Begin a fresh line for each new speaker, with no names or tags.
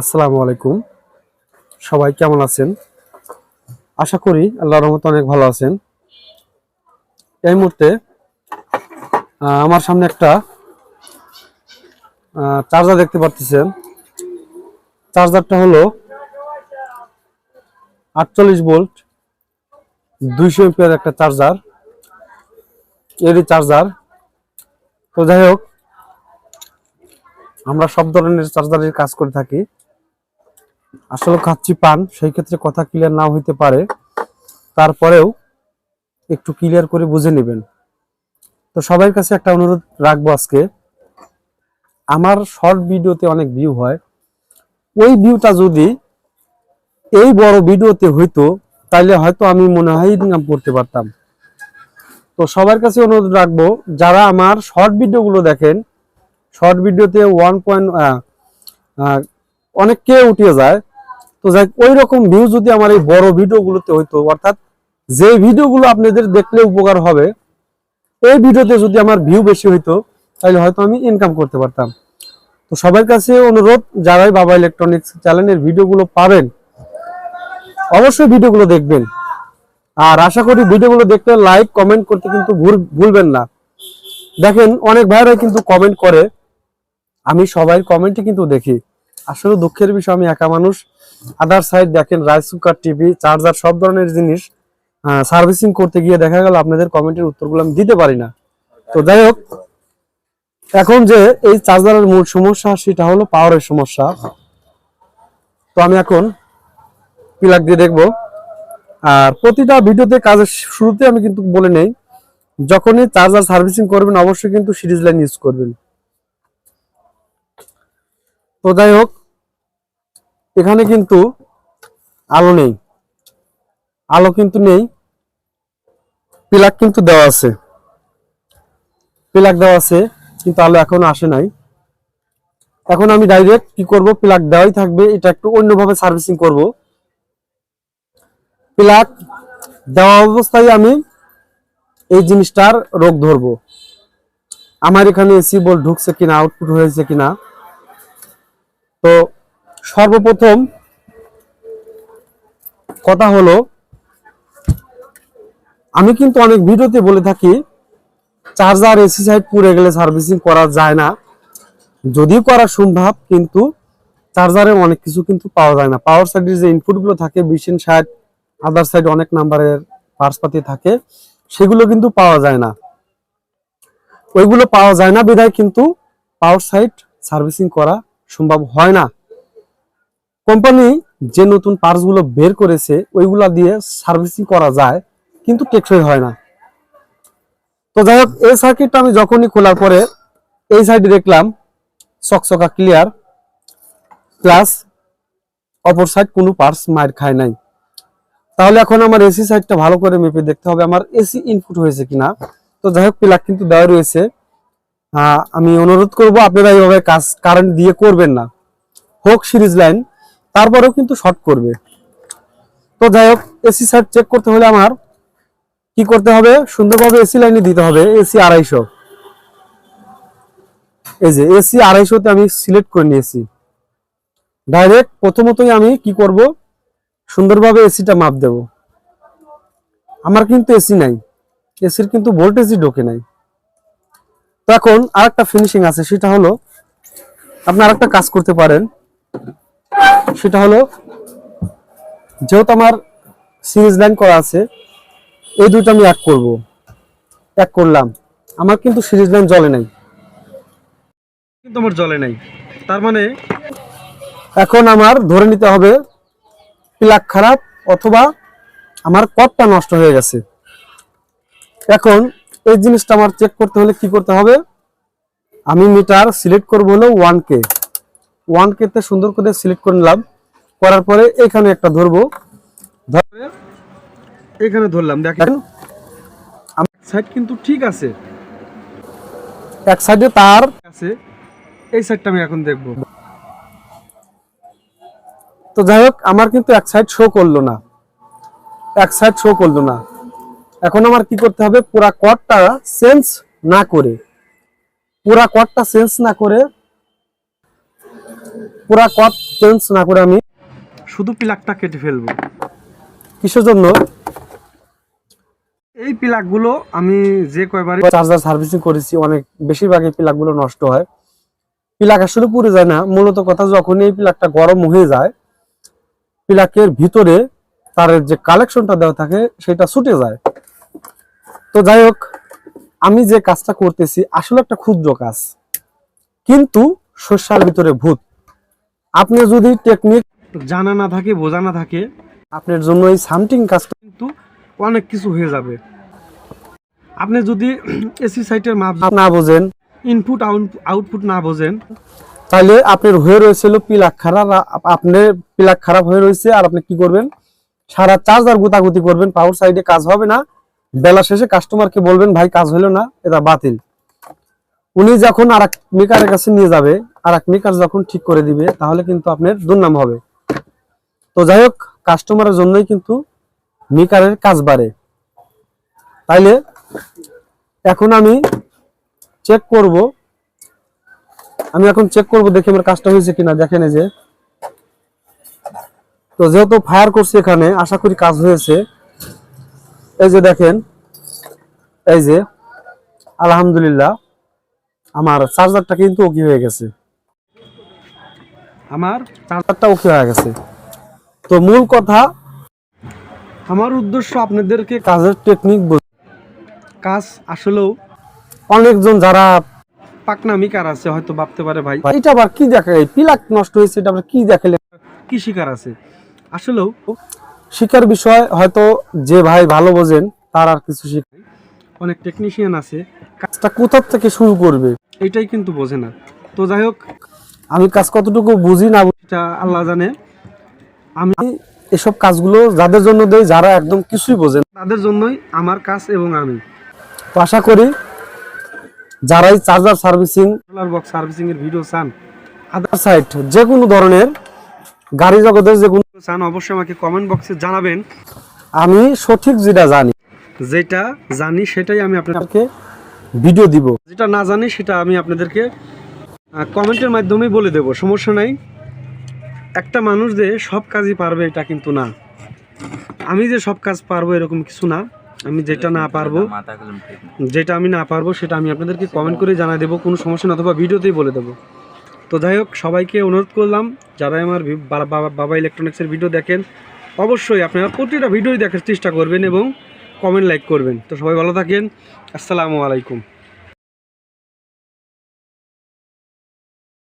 আসসালামু আলাইকুম। সবাই কেমন আছেন? আশা করি আল্লাহ রহমত অনেক ভালো আছেন। এই মুহূর্তে আমার সামনে একটা চার্জার দেখতে পাচ্ছেন চার্জারটা হলো আটচল্লিশ ভোল্ট, দুইশো এমপিয়ার একটা চার্জার। এরই চার্জার। তো যাই হোক, আমরা সব ধরনের চার্জারের কাজ করে থাকি। আসলে খাচ্ছি পান, সেই ক্ষেত্রে কথা ক্লিয়ার নাও হইতে পারে। তারপরেও একটু ক্লিয়ার করে বুঝে নেবেন। তো সবার কাছে একটা অনুরোধ রাখব আজকে। আমার শর্ট ভিডিওতে অনেক ভিউ হয়। ওই ভিউটা যদি এই বড় ভিডিওতে হইতো, তাইলে হয়তো আমি মনে হয় ইনকাম করতে পারতাম। তো সবার কাছে অনুরোধ রাখব, যারা আমার শর্ট ভিডিওগুলো দেখেন শর্ট ভিডিওতে ওয়ান পয়েন্ট অনেক কে উঠিয়ে যায়। তো যাই ওই রকম ভিউ যদি আমার এই বড় ভিডিওগুলোতে হইতো, অর্থাৎ যে ভিডিওগুলো আপনাদের দেখলে উপকার হবে, এই ভিডিওতে যদি আমার ভিউ বেশি হইতো, তাহলে হয়তো আমি ইনকাম করতে পারতাম। তো সবার কাছে অনুরোধ, যারাই বাবা ইলেকট্রনিক্স চ্যানেলের ভিডিওগুলো পাবেন, অবশ্যই ভিডিওগুলো দেখবেন। আর আশা করি ভিডিওগুলো দেখতে লাইক কমেন্ট করতে কিন্তু ভুল- ভুলবেন না। দেখেন, অনেক ভাইরাই কিন্তু কমেন্ট করে। আমি সবাই কমেন্টে কিন্তু দেখি। আসলে দুঃখের বিষয়, আমি একা মানুষ। আদার সাইড দেখেন রাইস কুকার টিভি চার্জার সব ধরনের জিনিস সার্ভিসিং করতে গিয়ে দেখা গেল আপনাদের কমেন্টের উত্তরগুলো আমি দিতে পারি না। তো যাই হোক, এখন যে এই চার্জারের মূল সমস্যা, সেটা হলো পাওয়ারের সমস্যা। তো আমি এখন প্লাগ দিয়ে দেখব। আর প্রতিটা ভিডিওতে কাজের শুরুতে আমি কিন্তু বলে নেই, যখনই চার্জার সার্ভিসিং করবেন, অবশ্যই কিন্তু সিরিজ লাইন ইউজ করবেন। তো যাই হোক, এখানে কিন্তু আলো নেই। আলো কিন্তু নেই। প্লাগ কিন্তু দেওয়া আছে। প্লাগ দেওয়া আছে, কিন্তু আলো এখনও আসে নাই। এখন আমি ডাইরেক্ট কি করব? প্লাগ দেওয়াই থাকবে। এটা একটু অন্যভাবে সার্ভিসিং করব। প্লাগ দেওয়া অবস্থায় আমি এই জিনিসটার রোগ ধরবো। আমার এখানে এসি বল ঢুকছে কিনা আউটপুট হয়েছে কিনা তো সর্বপ্রথম কথা হলো, আমি কিন্তু অনেক ভিডিওতে বলে থাকি, চার্জার এসি সাইড পুড়ে গেলে সার্ভিসিং করা যায় না। যদিও করা সম্ভব, কিন্তু চার্জারে অনেক কিছু কিন্তু পাওয়া যায় না। পাওয়ার সাইডের যে ইনপুটগুলো থাকে বিশেন ষাট আদার সাইড অনেক নাম্বারের পার্সপাতি থাকে, সেগুলো কিন্তু পাওয়া যায় না। ওইগুলো পাওয়া যায় না বিধায় কিন্তু পাওয়ার সাইড সার্ভিসিং করা সম্ভব হয় না। কোম্পানি যে নতুন পার্টসগুলো বের করেছে, ওইগুলা দিয়ে সার্ভিসিং করা যায়, কিন্তু টেকসই হয় না। তো যাই হোক, এই সার্কিটটা আমি যখনই খোলার পরে এই সাইডে দেখলাম, চকচকা ক্লিয়ার প্লাস অপর সাইড কোনো পার্টস মার খায় নাই। তাহলে এখন আমার এসি সাইডটা ভালো করে মেপে দেখতে হবে, আমার এসি ইনপুট হয়েছে কিনা। তো যাই হোক প্লাগ কিন্তু দেওয়া রয়েছে। আমি অনুরোধ করব, আপনারা এইভাবে কাজ কারেন্ট দিয়ে করবেন না। হোক সিরিজ লাইন, তারপরেও কিন্তু শর্ট করবে। তো যাই হোক এসি সাইড চেক করতে হলে আমার কি করতে হবে? সুন্দরভাবে এসি লাইনে দিতে হবে এসি আড়াইশো। এই যে এসি আড়াইশোতে আমি সিলেক্ট করে নিয়েছি। ডাইরেক্ট প্রথমতই আমি কি করব? সুন্দরভাবে এসিটা মাপ দেব। আমার কিন্তু এসি নাই। এসির কিন্তু ভোল্টেজই ঢোকে নাই। তো এখন আর একটা ফিনিশিং আছে সেটা হলো আপনি আর একটা কাজ করতে পারেন। সেটা হলো যেহেতু আমার সিরিজ লাইন করা আছে এই দুটো আমি এক করব। এক করলাম। আমার কিন্তু সিরিজ লাইন জ্বলে নাই। কিন্তু আমার জ্বলে নাই। তার মানে এখন আমার ধরে নিতে হবে প্লাগ খারাপ অথবা আমার কটটা নষ্ট হয়ে গেছে। এখন এই জিনিসটা আমার চেক করতে হলে কি করতে হবে? আমি মিটার সিলেক্ট করব হলো ওয়ান কে ওয়ান কে তে সুন্দর করে সিলেক্ট করে নিলাম। করার পরে এখানে একটা ধরবো। ধরে এখানে ধরলাম দেখেন। সাইড কিন্তু ঠিক আছে। এক সাইডে তার আছে। এই সাইডটা আমি এখন দেখব। তো যাই হোক আমার কিন্তু এক সাইড শো করল না। এক সাইড শো করল না। এখন আমার কি করতে হবে? পুরা কটটা সেন্স না করে পুরা কটটা সেন্স না করে পুরা কট চেঞ্জ না করে আমি শুধু প্লাগটা কেটে ফেলব। কিসের জন্য? এই প্লাগগুলো আমি যে কয়বার চার্জার সার্ভিসিং করেছি অনেক বেশিরভাগ এই প্লাগগুলো নষ্ট হয়। প্লাগ আসলে পুড়ে যায় না মূলত কথা যখন এই প্লাগটা গরম হয়ে যায় প্লাগের ভিতরে তার যে কালেকশনটা দেওয়া থাকে সেটা ছুটে যায়। তো যাই হোক আমি যে কাজটা করতেছি আসলে একটা ক্ষুদ্র কাজ। কিন্তু শস্যার ভিতরে ভূত। আপনি যদি টেকনিক জানা না থাকে বোঝা না থাকে আপনার জন্য এই সামথিং কাজটা কিন্তু অনেক কিছু হয়ে যাবে। আপনি যদি এসি সাইটের মাপ না বোঝেন ইনপুট আউটপুট না বোঝেন তাহলে আপনার হয়ে রয়েছিল পিলাক খারাপ আপনার পিলাক খারাপ হয়ে রয়েছে আর আপনি কি করবেন? সারা চার্জার গুতাগুতি করবেন পাওয়ার সাইডে কাজ হবে না। বেলা শেষে কাস্টমারকে বলবেন, ভাই, কাজ হলো না, এটা বাতিল। উনি যখন আর মেকারের কাছে নিয়ে যাবে আর মেকার যখন ঠিক করে দিবে, তাহলে কিন্তু আপনার দুর্নাম হবে। তো যাই হোক কাস্টমারের জন্যই কিন্তু মেকারের কাজ বাড়ে। তাইলে এখন আমি চেক করব। আমি এখন চেক করব, দেখি আমার কাজটা হয়েছে কিনা, দেখেন যে। তো যেহেতু ফায়ার করছি এখানে, আশা করি কাজ হয়েছে। এই যে দেখেন, এই যে, আলহামদুলিল্লাহ, আমার চার্জারটা কিন্তু ওকে হয়ে গেছে। আমার চার্জারটা ওকে হয়ে গেছে। তো মূল কথা, আমার উদ্দেশ্য আপনাদেরকে কাজের টেকনিক কাজ আসলেও অনেকজন যারা পাকনা মিকার আছে, হয়তো ভাবতে পারে ভাই। এটা আবার কি দেখা পিলাক নষ্ট হয়েছে, এটা আবার কি দেখালে কি শিকার আছে। আসলেও শিকার বিষয় হয়তো যে ভাই ভালো বোঝেন তার আর কিছু শিখাই অনেক টেকনিশিয়ান আছে। কাজটা কোথা থেকে শুরু করবে? এটাই কিন্তু বোঝে না। তো যাই হোক আমি কাজ কতটুকু বুঝি না বুঝি এটা আল্লাহ জানে। আমি এসব কাজগুলো যাদের জন্য দেই যারা একদম কিছুই বোঝেন তাদের জন্যই আমার কাজ এবং আমি। তো আশা করি যারাই চার্জার সার্ভিসিং বক্স সার্ভিসিং এর ভিডিও চান আদার সাইট যে কোনো ধরনের গাড়ি জগতের যে কোনো চান অবশ্যই আমাকে কমেন্ট বক্সে জানাবেন। আমি সঠিক যেটা জানি। যেটা জানি সেটাই আমি আপনাদেরকে ভিডিও দিব। যেটা না জানি সেটা আমি আপনাদেরকে কমেন্টের মাধ্যমেই বলে দেব। সমস্যা নাই। একটা মানুষ যে সব কাজই পারবে এটা কিন্তু না। আমি যে সব কাজ পারব এরকম কিছু না। আমি যেটা না পারব যেটা আমি না পারব সেটা আমি আপনাদেরকে কমেন্ট করে জানাই দেবো। কোনো সমস্যা না অথবা ভিডিওতেই বলে দেবো। তো যাই হোক, সবাইকে অনুরোধ করলাম যারা আমার বাবা ইলেকট্রনিক্সের ভিডিও দেখেন, অবশ্যই আপনারা প্রতিটা ভিডিওই দেখার চেষ্টা করবেন এবং কমেন্ট লাইক করবেন। তো সবাই ভালো থাকেন, আসসালামু আলাইকুম।